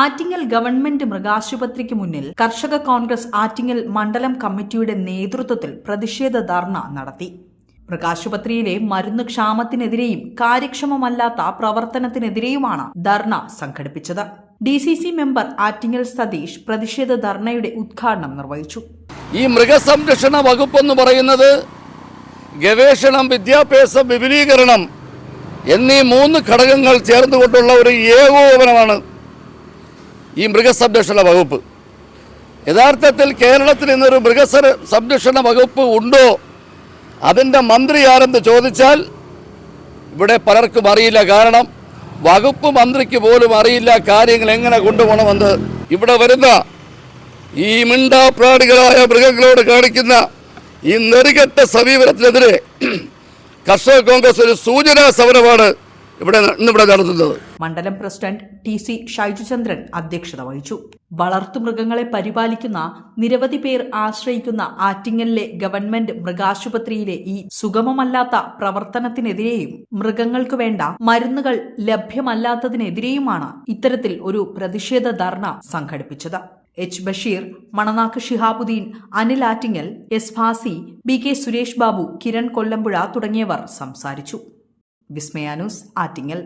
Attingal government മൃഗാശുപത്രിക്ക് മുന്നിൽ കർഷക കോൺഗ്രസ് ആറ്റിങ്ങൽ മണ്ഡലം കമ്മിറ്റിയുടെ നേതൃത്വത്തിൽ പ്രതിഷേധ ധർണ നടത്തി. മൃഗാശുപത്രിയിലെ മരുന്ന് ക്ഷാമത്തിനെതിരെയും കാര്യക്ഷമമല്ലാത്ത പ്രവർത്തനത്തിനെതിരെയുമാണ് ധർണ സംഘടിപ്പിച്ചത്. D C C member Attingal Satheesh പ്രതിഷേധ ധർണയുടെ ഉദ്ഘാടനം നിർവഹിച്ചു. ഈ മൃഗസംരക്ഷണ വകുപ്പ് എന്ന് പറയുന്നത് ഗവേഷണം വിദ്യാഭ്യാസം വിപുലീകരണം എന്നീ മൂന്ന് ഘടകങ്ങൾ ചേർന്നുകൊണ്ടുള്ള ഒരു ഏകോപനമാണ്. ഈ മൃഗസംരക്ഷണ വകുപ്പ്. യഥാർത്ഥത്തിൽ കേരളത്തിൽ ഇന്നൊരു മൃഗ സംരക്ഷണ വകുപ്പ് ഉണ്ടോ? അതിന്റെ മന്ത്രി ആരെന്ന് ചോദിച്ചാൽ ഇവിടെ പലർക്കും അറിയില്ല. കാരണം വകുപ്പ് മന്ത്രിക്ക് പോലും അറിയില്ല കാര്യങ്ങൾ എങ്ങനെ കൊണ്ടുപോകണമെന്ന്. ഇവിടെ വരുന്ന ഈ മിണ്ടാപ്രാണികളായ മൃഗങ്ങളോട് കാണിക്കുന്ന ഈ നെറുകെട്ട സമീപനത്തിനെതിരെ കർഷക കോൺഗ്രസ് ഒരു സൂചനാ സമരമാണ് ഇവിടെ ഇന്നിവിടെ നടത്തുന്നത്. മണ്ഡലം പ്രസിഡന്റ് ടി സി ഷൈജുചന്ദ്രൻ അധ്യക്ഷത വഹിച്ചു. വളർത്തു മൃഗങ്ങളെ പരിപാലിക്കുന്ന നിരവധി പേർ ആശ്രയിക്കുന്ന ആറ്റിങ്ങലിലെ ഗവൺമെന്റ് മൃഗാശുപത്രിയിലെ ഈ സുഗമമല്ലാത്ത പ്രവർത്തനത്തിനെതിരെയും മൃഗങ്ങൾക്ക് വേണ്ട മരുന്നുകൾ ലഭ്യമല്ലാത്തതിനെതിരെയുമാണ് ഇത്തരത്തിൽ ഒരു പ്രതിഷേധ ധർണ സംഘടിപ്പിച്ചത്. H Basheer Mananakku Shihabuddin Anil Attingal S Fasi B K Suresh Babu Kiran Kollampuzha തുടങ്ങിയവർ സംസാരിച്ചു. വിസ്മയാനൂസ് ആറ്റിങ്ങൽ